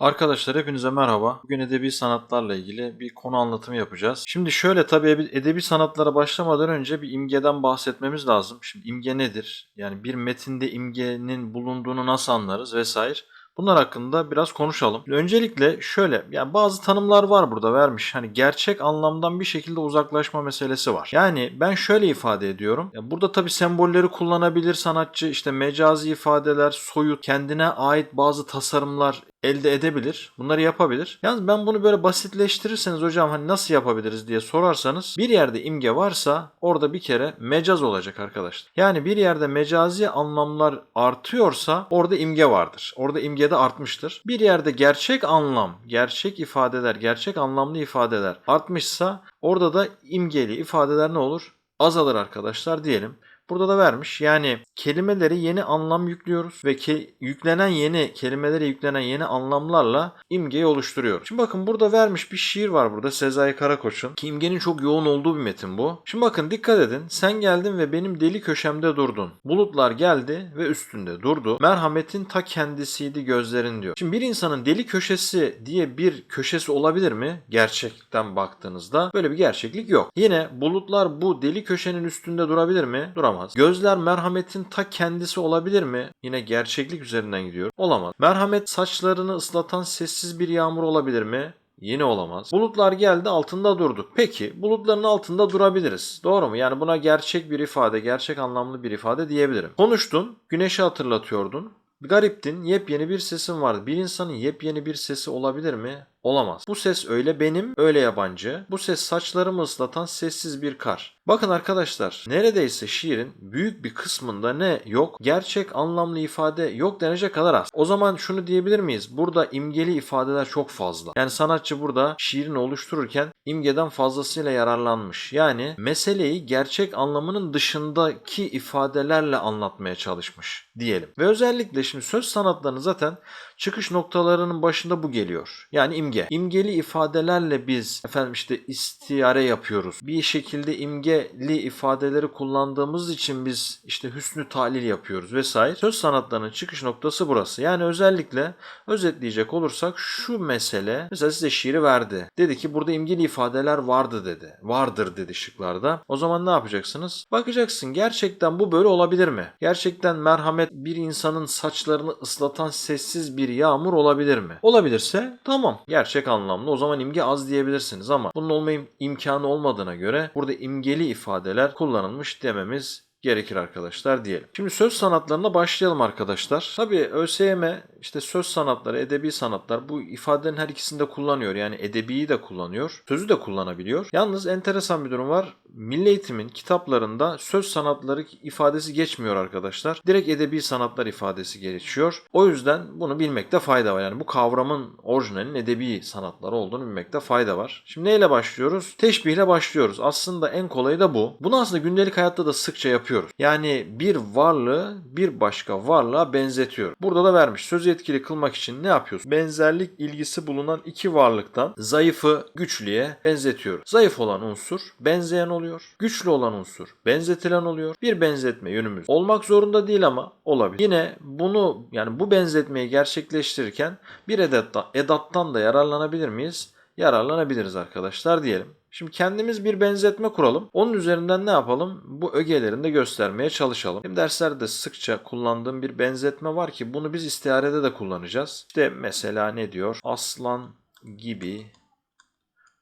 Arkadaşlar hepinize merhaba. Bugün edebi sanatlarla ilgili bir konu anlatımı yapacağız. Şimdi şöyle tabii edebi- sanatlara başlamadan önce bir imgeden bahsetmemiz lazım. Şimdi imge nedir? Yani bir metinde imgenin bulunduğunu nasıl anlarız vesaire. Bunlar hakkında biraz konuşalım. Öncelikle şöyle yani bazı tanımlar var burada vermiş. Hani gerçek anlamdan bir şekilde uzaklaşma meselesi var. Yani ben şöyle ifade ediyorum. Ya burada tabii sembolleri kullanabilir sanatçı. işte mecazi ifadeler, soyut, kendine ait bazı tasarımlar elde edebilir. Bunları yapabilir. Yalnız ben bunu böyle basitleştirirseniz hocam hani nasıl yapabiliriz diye sorarsanız bir yerde imge varsa orada bir kere mecaz olacak arkadaşlar. Yani bir yerde mecazi anlamlar artıyorsa orada imge vardır. Orada imge de artmıştır. Bir yerde gerçek anlam, gerçek ifadeler, gerçek anlamlı ifadeler artmışsa orada da imgeli ifadeler ne olur? Azalır arkadaşlar diyelim. Burada da vermiş. Yani kelimeleri yeni anlam yüklüyoruz ve ke- yüklenen yeni kelimelere yüklenen yeni anlamlarla imgeyi oluşturuyoruz. Şimdi bakın burada vermiş bir şiir var burada Sezai Karakoç'un ki imgenin çok yoğun olduğu bir metin bu. Şimdi bakın dikkat edin. Sen geldin ve benim deli köşemde durdun. Bulutlar geldi ve üstünde durdu. Merhametin ta kendisiydi gözlerin diyor. Şimdi bir insanın deli köşesi diye bir köşesi olabilir mi? Gerçekten baktığınızda böyle bir gerçeklik yok. Yine bulutlar bu deli köşenin üstünde durabilir mi? Duramaz. Gözler merhametin ta kendisi olabilir mi? Yine gerçeklik üzerinden gidiyor. Olamaz. Merhamet saçlarını ıslatan sessiz bir yağmur olabilir mi? Yine olamaz. Bulutlar geldi altında durdu. Peki bulutların altında durabiliriz. Doğru mu? Yani buna gerçek bir ifade, gerçek anlamlı bir ifade diyebilirim. Konuştun, güneşi hatırlatıyordun. Gariptin, yepyeni bir sesin vardı. Bir insanın yepyeni bir sesi olabilir mi? Olamaz. Bu ses öyle benim, öyle yabancı. Bu ses saçlarımı ıslatan sessiz bir kar. Bakın arkadaşlar, neredeyse şiirin büyük bir kısmında ne yok? Gerçek anlamlı ifade yok denecek kadar az. O zaman şunu diyebilir miyiz? Burada imgeli ifadeler çok fazla. Yani sanatçı burada şiirini oluştururken imgeden fazlasıyla yararlanmış. Yani meseleyi gerçek anlamının dışındaki ifadelerle anlatmaya çalışmış diyelim. Ve özellikle şimdi söz sanatlarının zaten çıkış noktalarının başında bu geliyor. Yani imge. İmgeli ifadelerle biz efendim işte istiyare yapıyoruz. Bir şekilde imgeli ifadeleri kullandığımız için biz işte hüsnü talil yapıyoruz vesaire. Söz sanatlarının çıkış noktası burası. Yani özellikle özetleyecek olursak şu mesele mesela size şiiri verdi. Dedi ki burada imgeli ifadeler vardı dedi. Vardır dedi şıklarda. O zaman ne yapacaksınız? Bakacaksın gerçekten bu böyle olabilir mi? Gerçekten merhamet bir insanın saçlarını ıslatan sessiz bir yağmur olabilir mi? Olabilirse tamam. Gerçek anlamlı. O zaman imge az diyebilirsiniz ama bunun olma im- imkanı olmadığına göre burada imgeli ifadeler kullanılmış dememiz gerekir arkadaşlar diyelim. Şimdi söz sanatlarına başlayalım arkadaşlar. Tabii ÖSYM işte söz sanatları, edebi sanatlar bu ifadelerin her ikisini de kullanıyor. Yani edebiyi de kullanıyor, sözü de kullanabiliyor. Yalnız enteresan bir durum var. Milli Eğitim'in kitaplarında söz sanatları ifadesi geçmiyor arkadaşlar. Direkt edebi sanatlar ifadesi geçiyor. O yüzden bunu bilmekte fayda var. Yani bu kavramın orijinalinin edebi sanatları olduğunu bilmekte fayda var. Şimdi neyle başlıyoruz? Teşbihle başlıyoruz. Aslında en kolayı da bu. Bunu aslında gündelik hayatta da sıkça yapıyoruz. Yani bir varlığı bir başka varlığa benzetiyor. Burada da vermiş. Sözü etkili kılmak için ne yapıyoruz? Benzerlik ilgisi bulunan iki varlıktan zayıfı güçlüye benzetiyoruz. Zayıf olan unsur benzeyen oluyor. Güçlü olan unsur benzetilen oluyor. Bir benzetme yönümüz olmak zorunda değil ama olabilir. Yine bunu yani bu benzetmeyi gerçekleştirirken bir edattan, edattan da yararlanabilir miyiz? Yararlanabiliriz arkadaşlar diyelim. Şimdi kendimiz bir benzetme kuralım. Onun üzerinden ne yapalım? Bu ögelerini de göstermeye çalışalım. Benim derslerde sıkça kullandığım bir benzetme var ki bunu biz istiharede de kullanacağız. İşte mesela ne diyor? Aslan gibi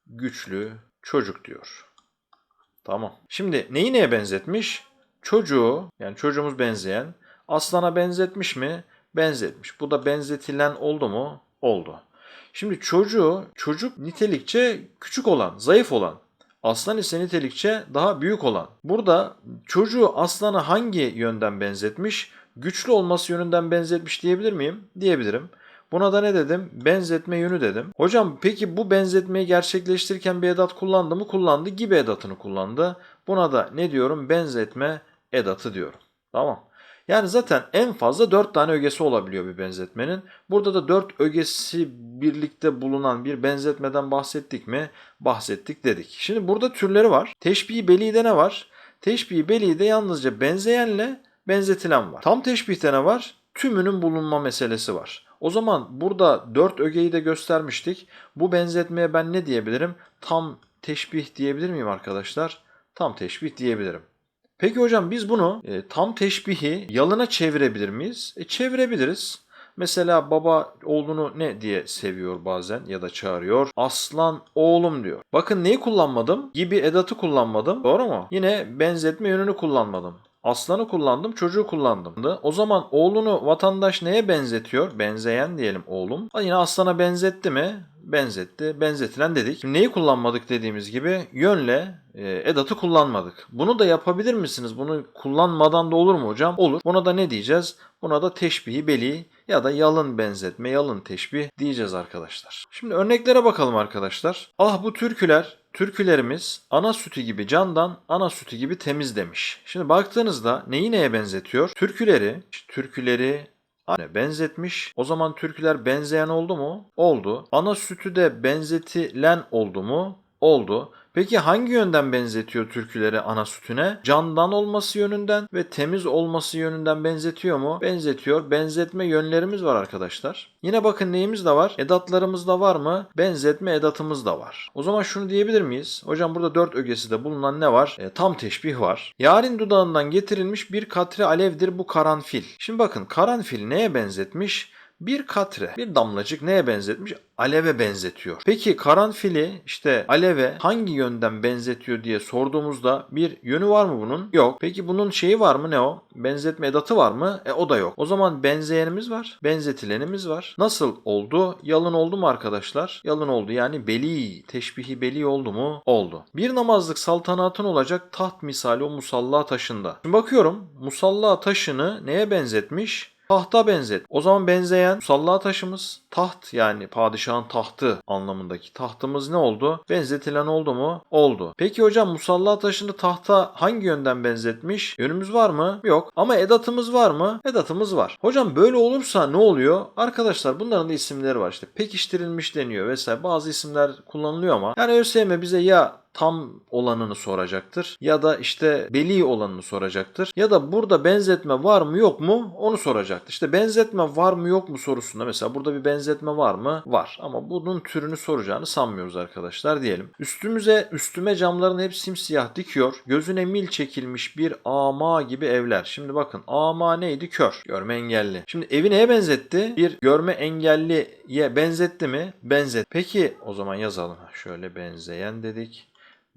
güçlü çocuk diyor. Tamam. Şimdi neyi neye benzetmiş? Çocuğu yani çocuğumuz benzeyen aslana benzetmiş mi? Benzetmiş. Bu da benzetilen oldu mu? Oldu. Şimdi çocuğu çocuk nitelikçe küçük olan, zayıf olan. Aslan ise nitelikçe daha büyük olan. Burada çocuğu aslana hangi yönden benzetmiş? Güçlü olması yönünden benzetmiş diyebilir miyim? Diyebilirim. Buna da ne dedim? Benzetme yönü dedim. Hocam peki bu benzetmeyi gerçekleştirirken bir edat kullandı mı? Kullandı. Gibi edatını kullandı. Buna da ne diyorum? Benzetme edatı diyorum. Tamam. Yani zaten en fazla 4 tane ögesi olabiliyor bir benzetmenin. Burada da 4 ögesi birlikte bulunan bir benzetmeden bahsettik mi? Bahsettik dedik. Şimdi burada türleri var. Teşbih belide ne var? Teşbih belide yalnızca benzeyenle benzetilen var. Tam teşbihte ne var? Tümünün bulunma meselesi var. O zaman burada 4 ögeyi de göstermiştik. Bu benzetmeye ben ne diyebilirim? Tam teşbih diyebilir miyim arkadaşlar? Tam teşbih diyebilirim. Peki hocam biz bunu e, tam teşbihi yalına çevirebilir miyiz? E, çevirebiliriz. Mesela baba oğlunu ne diye seviyor bazen ya da çağırıyor? Aslan oğlum diyor. Bakın neyi kullanmadım? Gibi edatı kullanmadım. Doğru mu? Yine benzetme yönünü kullanmadım. Aslanı kullandım, çocuğu kullandım. O zaman oğlunu vatandaş neye benzetiyor? Benzeyen diyelim oğlum. Yine aslana benzetti mi? Benzetti, benzetilen dedik. Neyi kullanmadık dediğimiz gibi yönle e, edatı kullanmadık. Bunu da yapabilir misiniz? Bunu kullanmadan da olur mu hocam? Olur. Buna da ne diyeceğiz? Buna da teşbihi beli ya da yalın benzetme, yalın teşbih diyeceğiz arkadaşlar. Şimdi örneklere bakalım arkadaşlar. Ah bu türküler Türkülerimiz ana sütü gibi candan, ana sütü gibi temiz demiş. Şimdi baktığınızda neyi neye benzetiyor? Türküleri, türküleri Anne benzetmiş. O zaman türküler benzeyen oldu mu? Oldu. Ana sütü de benzetilen oldu mu? Oldu. Peki hangi yönden benzetiyor türküleri ana sütüne? Candan olması yönünden ve temiz olması yönünden benzetiyor mu? Benzetiyor. Benzetme yönlerimiz var arkadaşlar. Yine bakın neyimiz de var? Edatlarımız da var mı? Benzetme edatımız da var. O zaman şunu diyebilir miyiz? Hocam burada dört ögesi de bulunan ne var? E, tam teşbih var. Yarın dudağından getirilmiş bir katre alevdir bu karanfil. Şimdi bakın karanfil neye benzetmiş? Bir katre, bir damlacık neye benzetmiş? Aleve benzetiyor. Peki karanfili işte aleve hangi yönden benzetiyor diye sorduğumuzda bir yönü var mı bunun? Yok. Peki bunun şeyi var mı ne o? Benzetme edatı var mı? E o da yok. O zaman benzeyenimiz var. Benzetilenimiz var. Nasıl oldu? Yalın oldu mu arkadaşlar? Yalın oldu. Yani beli, teşbihi beli oldu mu? Oldu. Bir namazlık saltanatın olacak taht misali o musalla taşında. Şimdi bakıyorum musalla taşını neye benzetmiş? Tahta benzet. O zaman benzeyen musalla taşımız taht yani padişahın tahtı anlamındaki tahtımız ne oldu? Benzetilen oldu mu? Oldu. Peki hocam musalla taşını tahta hangi yönden benzetmiş? Yönümüz var mı? Yok. Ama edatımız var mı? Edatımız var. Hocam böyle olursa ne oluyor? Arkadaşlar bunların da isimleri var işte. Pekiştirilmiş deniyor vesaire. Bazı isimler kullanılıyor ama yani ÖSYM bize ya tam olanını soracaktır ya da işte beli olanını soracaktır ya da burada benzetme var mı yok mu onu soracaktır. İşte benzetme var mı yok mu sorusunda mesela burada bir benzetme var mı? Var ama bunun türünü soracağını sanmıyoruz arkadaşlar diyelim. Üstümüze üstüme camların hep simsiyah dikiyor. Gözüne mil çekilmiş bir ama gibi evler. Şimdi bakın ama neydi? Kör. Görme engelli. Şimdi evi neye benzetti? Bir görme engelliye benzetti mi? Benzet. Peki o zaman yazalım. Şöyle benzeyen dedik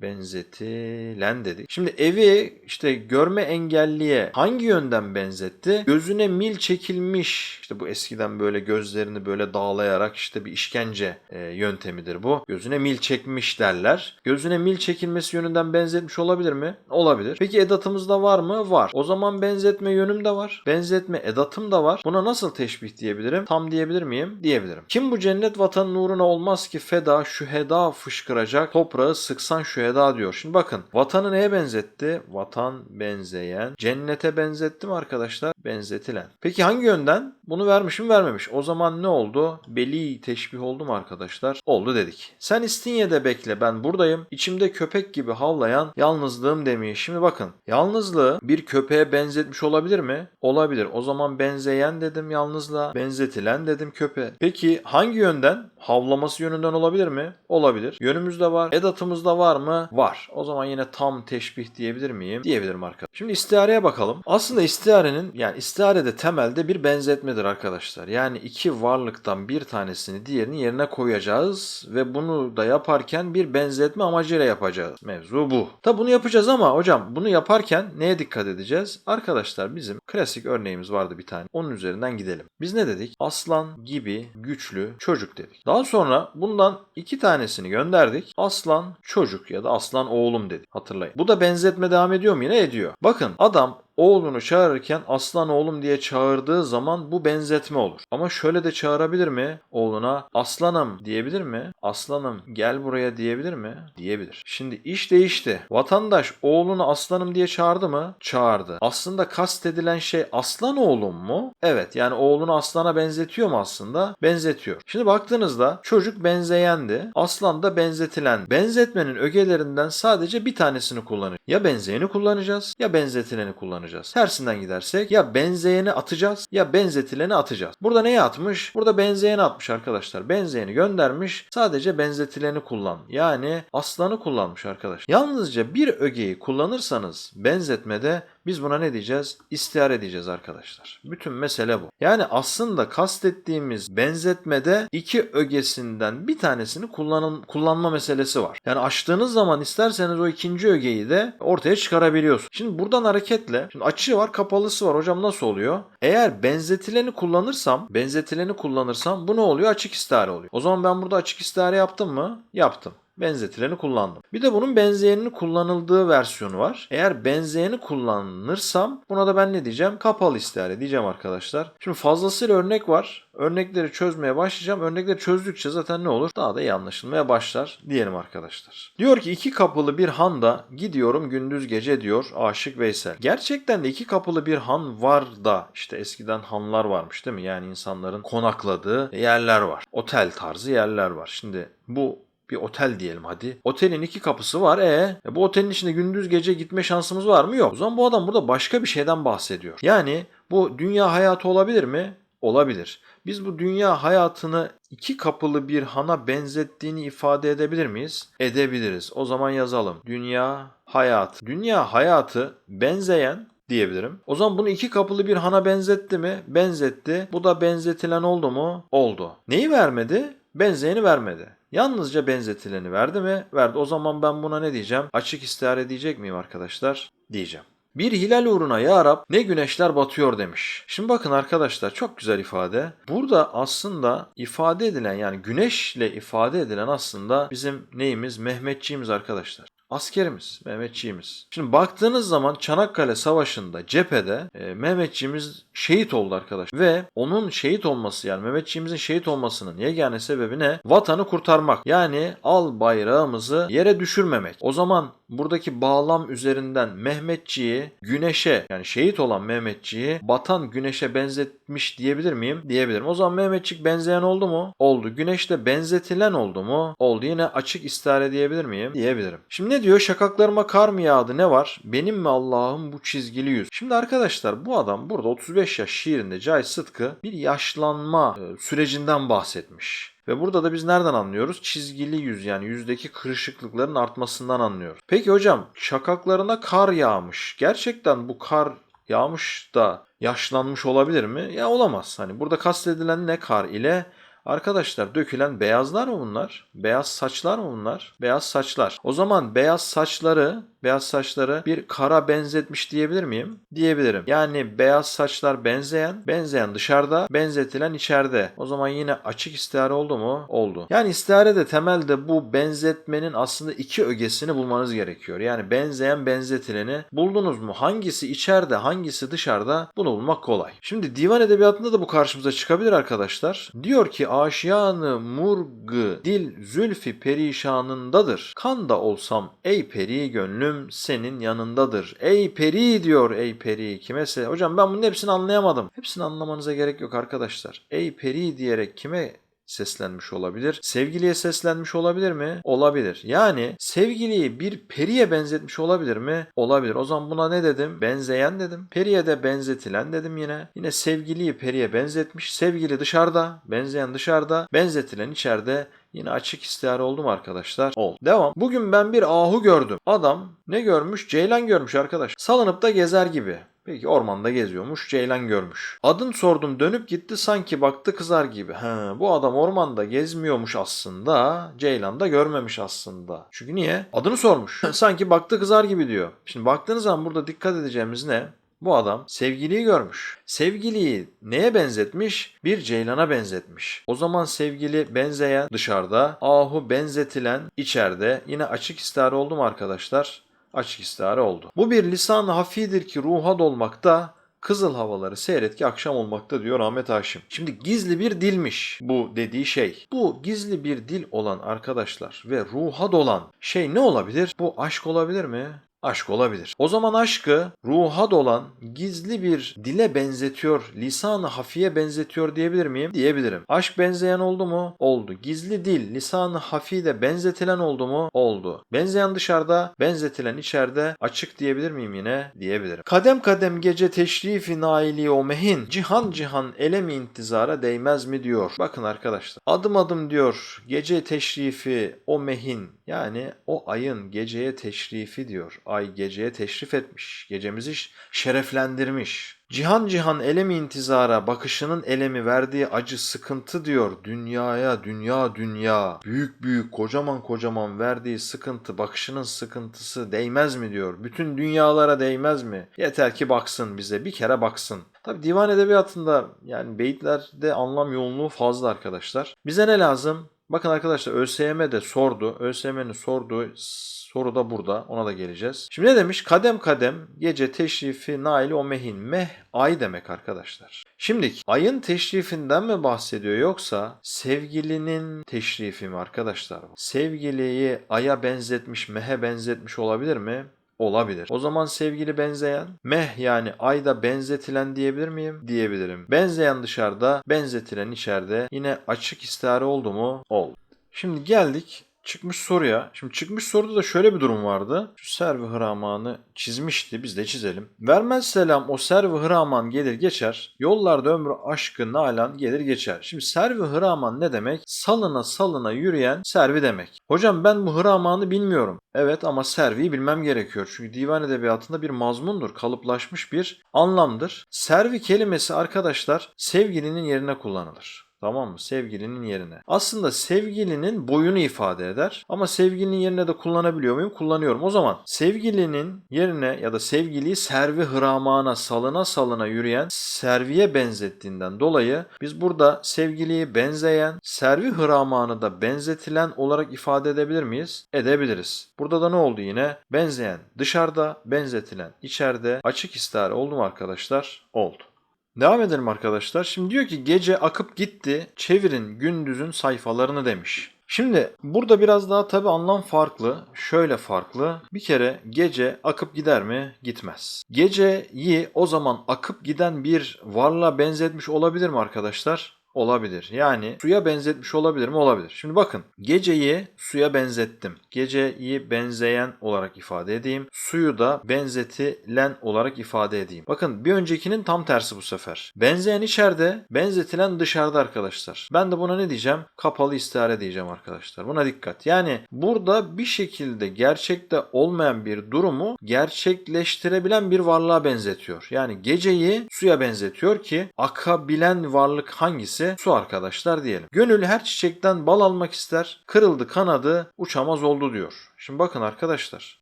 benzetilen dedik. Şimdi evi işte görme engelliye hangi yönden benzetti? Gözüne mil çekilmiş. İşte bu eskiden böyle gözlerini böyle dağlayarak işte bir işkence e, yöntemidir bu. Gözüne mil çekmiş derler. Gözüne mil çekilmesi yönünden benzetmiş olabilir mi? Olabilir. Peki edatımızda var mı? Var. O zaman benzetme yönüm de var. Benzetme edatım da var. Buna nasıl teşbih diyebilirim? Tam diyebilir miyim? Diyebilirim. Kim bu cennet vatan nuruna olmaz ki feda şüheda fışkıracak toprağı sıksan şüheda diyor. Şimdi bakın vatanı neye benzetti? Vatan benzeyen. Cennete benzetti mi arkadaşlar? Benzetilen. Peki hangi yönden? Bunu vermiş mi vermemiş. O zaman ne oldu? Beli teşbih oldu mu arkadaşlar? Oldu dedik. Sen İstinye'de bekle ben buradayım. İçimde köpek gibi havlayan yalnızlığım demiş. Şimdi bakın yalnızlığı bir köpeğe benzetmiş olabilir mi? Olabilir. O zaman benzeyen dedim yalnızlığa. Benzetilen dedim köpeğe. Peki hangi yönden? Havlaması yönünden olabilir mi? Olabilir. Yönümüzde var. Edatımızda var mı? Var. O zaman yine tam teşbih diyebilir miyim? Diyebilirim arkadaşlar. Şimdi istihareye bakalım. Aslında istiharenin yani istiharede temelde bir benzetmedir arkadaşlar. Yani iki varlıktan bir tanesini diğerinin yerine koyacağız ve bunu da yaparken bir benzetme amacıyla yapacağız. Mevzu bu. Tabi bunu yapacağız ama hocam bunu yaparken neye dikkat edeceğiz? Arkadaşlar bizim klasik örneğimiz vardı bir tane. Onun üzerinden gidelim. Biz ne dedik? Aslan gibi güçlü çocuk dedik. Daha sonra bundan iki tanesini gönderdik. Aslan çocuk ya da aslan oğlum dedik. Hatırlayın. Bu da benzetme devam ediyor mu? Yine ediyor. Bakın adam oğlunu çağırırken aslan oğlum diye çağırdığı zaman bu benzetme olur. Ama şöyle de çağırabilir mi? Oğluna aslanım diyebilir mi? Aslanım gel buraya diyebilir mi? Diyebilir. Şimdi iş değişti. Vatandaş oğlunu aslanım diye çağırdı mı? Çağırdı. Aslında kastedilen şey aslan oğlum mu? Evet yani oğlunu aslana benzetiyor mu aslında? Benzetiyor. Şimdi baktığınızda çocuk benzeyendi. Aslan da benzetilen. Benzetmenin ögelerinden sadece bir tanesini kullanır. Ya benzeyeni kullanacağız ya benzetileni kullanacağız kullanacağız. Tersinden gidersek ya benzeyeni atacağız ya benzetileni atacağız. Burada neyi atmış? Burada benzeyeni atmış arkadaşlar. Benzeyeni göndermiş. Sadece benzetileni kullan. Yani aslanı kullanmış arkadaş. Yalnızca bir ögeyi kullanırsanız benzetmede biz buna ne diyeceğiz? İstihare diyeceğiz arkadaşlar. Bütün mesele bu. Yani aslında kastettiğimiz benzetmede iki ögesinden bir tanesini kullanın, kullanma meselesi var. Yani açtığınız zaman isterseniz o ikinci ögeyi de ortaya çıkarabiliyorsunuz. Şimdi buradan hareketle şimdi açığı var kapalısı var hocam nasıl oluyor? Eğer benzetileni kullanırsam benzetileni kullanırsam bu ne oluyor? Açık istihare oluyor. O zaman ben burada açık istihare yaptım mı? Yaptım benzetileni kullandım. Bir de bunun benzeyenini kullanıldığı versiyonu var. Eğer benzeyeni kullanırsam buna da ben ne diyeceğim? Kapalı istihare diyeceğim arkadaşlar. Şimdi fazlasıyla örnek var. Örnekleri çözmeye başlayacağım. Örnekleri çözdükçe zaten ne olur? Daha da iyi anlaşılmaya başlar diyelim arkadaşlar. Diyor ki iki kapılı bir handa gidiyorum gündüz gece diyor Aşık Veysel. Gerçekten de iki kapılı bir han var da işte eskiden hanlar varmış değil mi? Yani insanların konakladığı yerler var. Otel tarzı yerler var. Şimdi bu bir otel diyelim hadi. Otelin iki kapısı var. E, e bu otelin içinde gündüz gece gitme şansımız var mı? Yok. O zaman bu adam burada başka bir şeyden bahsediyor. Yani bu dünya hayatı olabilir mi? Olabilir. Biz bu dünya hayatını iki kapılı bir hana benzettiğini ifade edebilir miyiz? Edebiliriz. O zaman yazalım. Dünya hayatı. Dünya hayatı benzeyen diyebilirim. O zaman bunu iki kapılı bir hana benzetti mi? Benzetti. Bu da benzetilen oldu mu? Oldu. Neyi vermedi? Benzeyeni vermedi. Yalnızca benzetileni verdi mi? Verdi. O zaman ben buna ne diyeceğim? Açık istihare diyecek miyim arkadaşlar? Diyeceğim. Bir hilal uğruna ya Rab ne güneşler batıyor demiş. Şimdi bakın arkadaşlar çok güzel ifade. Burada aslında ifade edilen yani güneşle ifade edilen aslında bizim neyimiz? Mehmetçiğimiz arkadaşlar askerimiz, Mehmetçiğimiz. Şimdi baktığınız zaman Çanakkale Savaşı'nda cephede e, Mehmetçiğimiz şehit oldu arkadaş. Ve onun şehit olması yani Mehmetçiğimizin şehit olmasının yegane sebebi ne? Vatanı kurtarmak. Yani al bayrağımızı yere düşürmemek. O zaman buradaki bağlam üzerinden Mehmetçiği güneşe yani şehit olan Mehmetçiği batan güneşe benzetmiş diyebilir miyim? Diyebilirim. O zaman Mehmetçik benzeyen oldu mu? Oldu. Güneşte benzetilen oldu mu? Oldu. Yine açık istihare diyebilir miyim? Diyebilirim. Şimdi ne diyor? Şakaklarıma kar mı yağdı ne var? Benim mi Allah'ım bu çizgili yüz? Şimdi arkadaşlar bu adam burada 35 yaş şiirinde Cahit Sıtkı bir yaşlanma e, sürecinden bahsetmiş. Ve burada da biz nereden anlıyoruz? Çizgili yüz yani yüzdeki kırışıklıkların artmasından anlıyoruz. Peki hocam şakaklarına kar yağmış. Gerçekten bu kar yağmış da yaşlanmış olabilir mi? Ya olamaz. Hani burada kastedilen ne kar ile? Arkadaşlar dökülen beyazlar mı bunlar? Beyaz saçlar mı bunlar? Beyaz saçlar. O zaman beyaz saçları beyaz saçları bir kara benzetmiş diyebilir miyim? Diyebilirim. Yani beyaz saçlar benzeyen, benzeyen dışarıda, benzetilen içeride. O zaman yine açık istihare oldu mu? Oldu. Yani istiharede temelde bu benzetmenin aslında iki ögesini bulmanız gerekiyor. Yani benzeyen benzetileni buldunuz mu? Hangisi içeride, hangisi dışarıda? Bunu bulmak kolay. Şimdi divan edebiyatında da bu karşımıza çıkabilir arkadaşlar. Diyor ki aşiyanı murgı dil zülfi perişanındadır. Kan da olsam ey peri gönlüm gönlüm senin yanındadır. Ey peri diyor ey peri. Kime se? Hocam ben bunun hepsini anlayamadım. Hepsini anlamanıza gerek yok arkadaşlar. Ey peri diyerek kime seslenmiş olabilir. Sevgiliye seslenmiş olabilir mi? Olabilir. Yani sevgiliyi bir periye benzetmiş olabilir mi? Olabilir. O zaman buna ne dedim? Benzeyen dedim. Periye de benzetilen dedim yine. Yine sevgiliyi periye benzetmiş. Sevgili dışarıda, benzeyen dışarıda, benzetilen içeride. Yine açık istihare oldu mu arkadaşlar? Oldu. Devam. Bugün ben bir ahu gördüm. Adam ne görmüş? Ceylan görmüş arkadaş. Salınıp da gezer gibi. Peki ormanda geziyormuş, ceylan görmüş. Adın sordum dönüp gitti sanki baktı kızar gibi. He, bu adam ormanda gezmiyormuş aslında, ceylan da görmemiş aslında. Çünkü niye? Adını sormuş. sanki baktı kızar gibi diyor. Şimdi baktığınız zaman burada dikkat edeceğimiz ne? Bu adam sevgiliyi görmüş. Sevgiliyi neye benzetmiş? Bir ceylana benzetmiş. O zaman sevgili benzeyen dışarıda, ahu benzetilen içeride. Yine açık istihare oldu mu arkadaşlar? Açık istihare oldu. Bu bir lisan hafidir ki ruha dolmakta, Kızıl havaları seyret ki akşam olmakta diyor Ahmet Haşim. Şimdi gizli bir dilmiş bu dediği şey. Bu gizli bir dil olan arkadaşlar ve ruha dolan şey ne olabilir? Bu aşk olabilir mi? Aşk olabilir. O zaman aşkı ruha dolan gizli bir dile benzetiyor, lisanı hafiye benzetiyor diyebilir miyim? Diyebilirim. Aşk benzeyen oldu mu? Oldu. Gizli dil, lisanı hafi de benzetilen oldu mu? Oldu. Benzeyen dışarıda, benzetilen içeride açık diyebilir miyim yine? Diyebilirim. Kadem kadem gece teşrifi naili o mehin cihan cihan elemi intizara değmez mi diyor. Bakın arkadaşlar. Adım adım diyor gece teşrifi o mehin yani o ayın geceye teşrifi diyor. Ay geceye teşrif etmiş. Gecemizi şereflendirmiş. Cihan cihan elemi intizara bakışının elemi verdiği acı sıkıntı diyor. Dünyaya dünya dünya büyük büyük kocaman kocaman verdiği sıkıntı bakışının sıkıntısı değmez mi diyor. Bütün dünyalara değmez mi? Yeter ki baksın bize bir kere baksın. Tabi divan edebiyatında yani beyitlerde anlam yoğunluğu fazla arkadaşlar. Bize ne lazım? Bakın arkadaşlar ÖSYM de sordu. ÖSYM'nin sorduğu soru da burada. Ona da geleceğiz. Şimdi ne demiş? Kadem kadem gece teşrifi naili o mehin. Meh ay demek arkadaşlar. Şimdi ayın teşrifinden mi bahsediyor yoksa sevgilinin teşrifi mi arkadaşlar? Sevgiliyi aya benzetmiş, mehe benzetmiş olabilir mi? Olabilir. O zaman sevgili benzeyen, meh yani ayda benzetilen diyebilir miyim? Diyebilirim. Benzeyen dışarıda, benzetilen içeride. Yine açık istihare oldu mu? Oldu. Şimdi geldik çıkmış soruya. Şimdi çıkmış soruda da şöyle bir durum vardı. Şu servi hıramanı çizmişti. Biz de çizelim. Vermez selam o servi hıraman gelir geçer. Yollarda ömrü aşkı nalan gelir geçer. Şimdi servi hıraman ne demek? Salına salına yürüyen servi demek. Hocam ben bu hıramanı bilmiyorum. Evet ama serviyi bilmem gerekiyor. Çünkü divan edebiyatında bir mazmundur. Kalıplaşmış bir anlamdır. Servi kelimesi arkadaşlar sevgilinin yerine kullanılır. Tamam mı? Sevgilinin yerine. Aslında sevgilinin boyunu ifade eder. Ama sevgilinin yerine de kullanabiliyor muyum? Kullanıyorum. O zaman sevgilinin yerine ya da sevgiliyi servi hıramana salına salına yürüyen serviye benzettiğinden dolayı biz burada sevgiliyi benzeyen, servi hıramanı da benzetilen olarak ifade edebilir miyiz? Edebiliriz. Burada da ne oldu yine? Benzeyen dışarıda, benzetilen içeride. Açık istihare oldu mu arkadaşlar? Oldu. Devam edelim arkadaşlar. Şimdi diyor ki gece akıp gitti. Çevirin gündüzün sayfalarını demiş. Şimdi burada biraz daha tabi anlam farklı. Şöyle farklı. Bir kere gece akıp gider mi? Gitmez. Geceyi o zaman akıp giden bir varlığa benzetmiş olabilir mi arkadaşlar? Olabilir. Yani suya benzetmiş olabilir mi? Olabilir. Şimdi bakın geceyi suya benzettim. Geceyi benzeyen olarak ifade edeyim. Suyu da benzetilen olarak ifade edeyim. Bakın bir öncekinin tam tersi bu sefer. Benzeyen içeride, benzetilen dışarıda arkadaşlar. Ben de buna ne diyeceğim? Kapalı istihare diyeceğim arkadaşlar. Buna dikkat. Yani burada bir şekilde gerçekte olmayan bir durumu gerçekleştirebilen bir varlığa benzetiyor. Yani geceyi suya benzetiyor ki akabilen varlık hangisi? Su arkadaşlar diyelim. Gönül her çiçekten bal almak ister. Kırıldı kanadı uçamaz oldu diyor. Şimdi bakın arkadaşlar.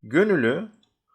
Gönülü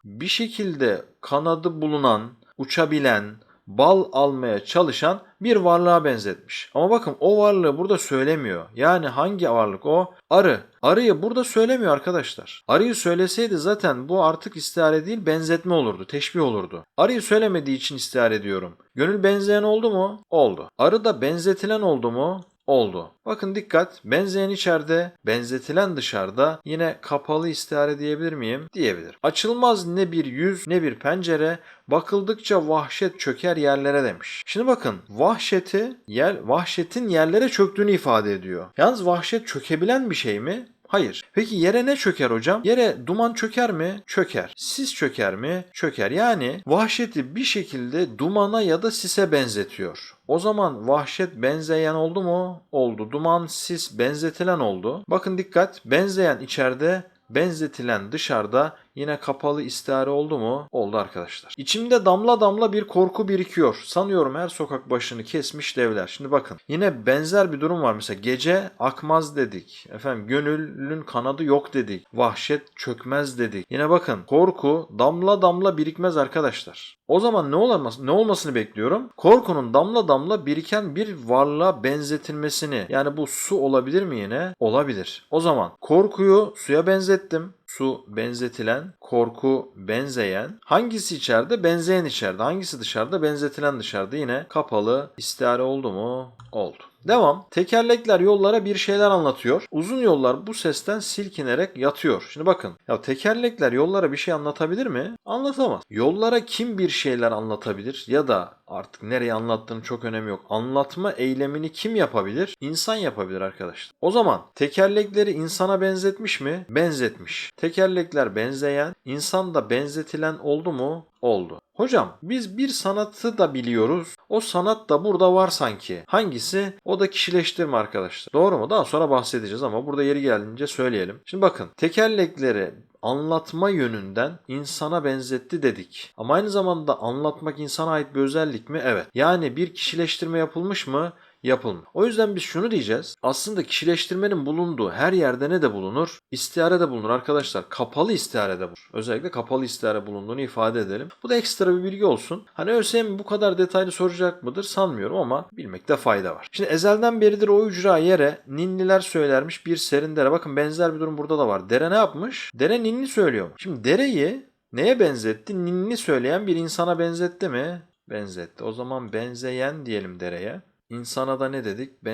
bir şekilde kanadı bulunan, uçabilen, bal almaya çalışan bir varlığa benzetmiş. Ama bakın o varlığı burada söylemiyor. Yani hangi varlık o? Arı. Arıyı burada söylemiyor arkadaşlar. Arıyı söyleseydi zaten bu artık istihare değil benzetme olurdu, teşbih olurdu. Arıyı söylemediği için istihare ediyorum. Gönül benzeyen oldu mu? Oldu. Arı da benzetilen oldu mu? Oldu. Bakın dikkat benzeyen içeride benzetilen dışarıda yine kapalı istihare diyebilir miyim? Diyebilir. Açılmaz ne bir yüz ne bir pencere bakıldıkça vahşet çöker yerlere demiş. Şimdi bakın vahşeti yer vahşetin yerlere çöktüğünü ifade ediyor. Yalnız vahşet çökebilen bir şey mi? Hayır. Peki yere ne çöker hocam? Yere duman çöker mi? Çöker. Sis çöker mi? Çöker. Yani vahşeti bir şekilde dumana ya da sise benzetiyor. O zaman vahşet benzeyen oldu mu? Oldu. Duman, sis benzetilen oldu. Bakın dikkat. Benzeyen içeride, benzetilen dışarıda Yine kapalı istihare oldu mu? Oldu arkadaşlar. İçimde damla damla bir korku birikiyor. Sanıyorum her sokak başını kesmiş devler. Şimdi bakın yine benzer bir durum var. Mesela gece akmaz dedik. Efendim gönülün kanadı yok dedik. Vahşet çökmez dedik. Yine bakın korku damla damla birikmez arkadaşlar. O zaman ne olması, ne olmasını bekliyorum? Korkunun damla damla biriken bir varlığa benzetilmesini. Yani bu su olabilir mi yine? Olabilir. O zaman korkuyu suya benzettim su benzetilen, korku benzeyen. Hangisi içeride? Benzeyen içeride. Hangisi dışarıda? Benzetilen dışarıda. Yine kapalı istihare oldu mu? Oldu. Devam. Tekerlekler yollara bir şeyler anlatıyor. Uzun yollar bu sesten silkinerek yatıyor. Şimdi bakın. Ya tekerlekler yollara bir şey anlatabilir mi? Anlatamaz. Yollara kim bir şeyler anlatabilir ya da artık nereye anlattığını çok önemi yok. Anlatma eylemini kim yapabilir? İnsan yapabilir arkadaşlar. O zaman tekerlekleri insana benzetmiş mi? Benzetmiş. Tekerlekler benzeyen, insan da benzetilen oldu mu? Oldu. Hocam biz bir sanatı da biliyoruz. O sanat da burada var sanki. Hangisi? O da kişileştirme arkadaşlar. Doğru mu? Daha sonra bahsedeceğiz ama burada yeri gelince söyleyelim. Şimdi bakın tekerlekleri anlatma yönünden insana benzetti dedik. Ama aynı zamanda anlatmak insana ait bir özellik mi? Evet. Yani bir kişileştirme yapılmış mı? Yapılmış. O yüzden biz şunu diyeceğiz. Aslında kişileştirmenin bulunduğu her yerde ne de bulunur? İstihare de bulunur arkadaşlar. Kapalı istihare de bulunur. Özellikle kapalı istihare bulunduğunu ifade edelim. Bu da ekstra bir bilgi olsun. Hani ÖSYM bu kadar detaylı soracak mıdır sanmıyorum ama bilmekte fayda var. Şimdi ezelden beridir o ücra yere ninniler söylermiş bir serin dere. Bakın benzer bir durum burada da var. Dere ne yapmış? Dere ninni söylüyor. Şimdi dereyi neye benzetti? Ninni söyleyen bir insana benzetti mi? Benzetti. O zaman benzeyen diyelim dereye. İnsana da ne dedik?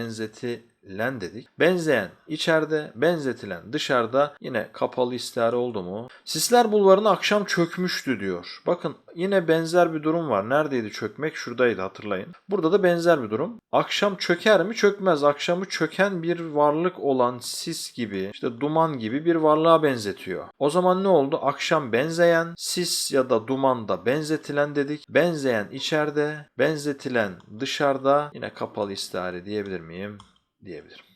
Benzetilen dedik. Benzeyen içeride, benzetilen dışarıda yine kapalı istihare oldu mu? Sisler bulvarına akşam çökmüştü diyor. Bakın yine benzer bir durum var. Neredeydi çökmek? Şuradaydı hatırlayın. Burada da benzer bir durum. Akşam çöker mi? Çökmez. Akşamı çöken bir varlık olan sis gibi, işte duman gibi bir varlığa benzetiyor. O zaman ne oldu? Akşam benzeyen, sis ya da duman da benzetilen dedik. Benzeyen içeride, benzetilen dışarıda yine kapalı istihare diyebilir miyim? Diyebilirim.